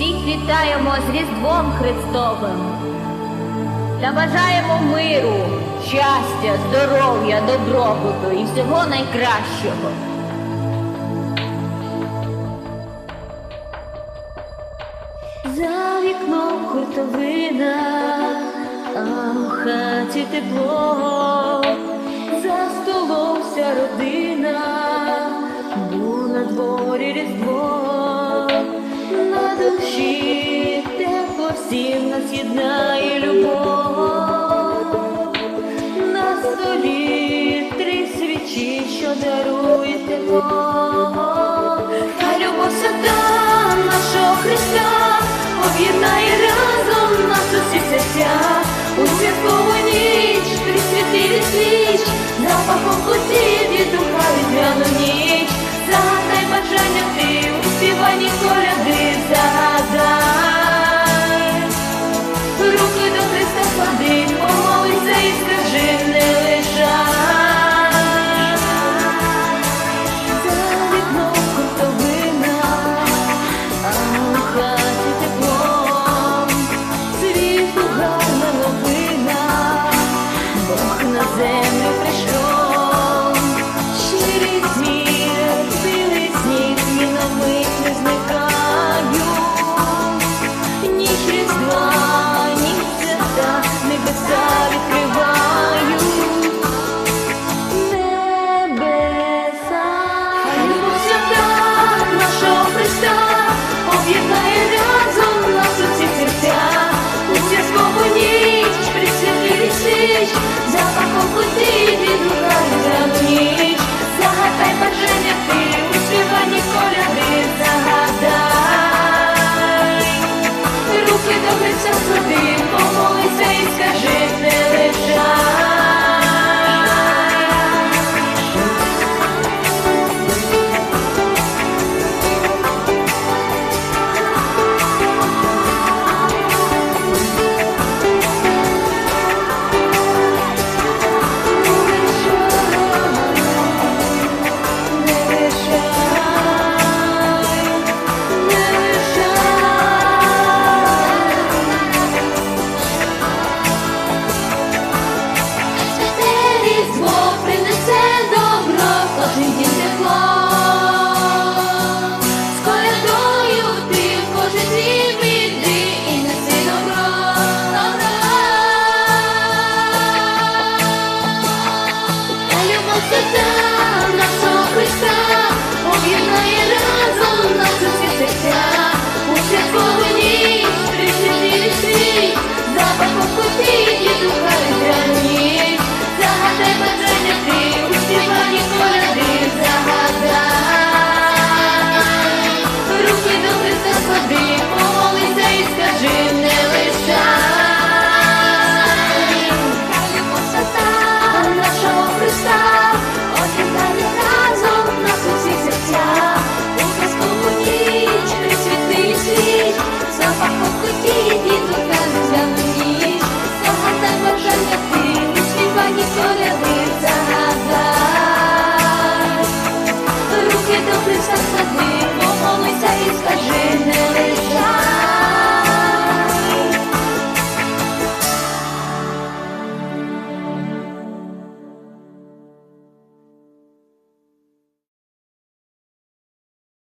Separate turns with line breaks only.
Всіх вітаємо з Різдвом Христовим. Та бажаємо миру, щастя, здоров'я, добробуту і всього найкращого. За вікном хуртовина, а у хаті тепло, за столом вся родина, бо на дворі різдво, душі тепло всім нас єднає любов, на столі три свічі, що дарує тепло. Хай любов свята нашого Христа об'єднає разом нас усі серця. У святкову ніч, присвятили свіч, запахом плотів від духа різдвяну ніч, загадай бажання ти у співанні хорі на землю прийшов.